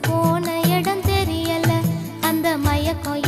போன இடம் தெரியல. அந்த மயக்கம்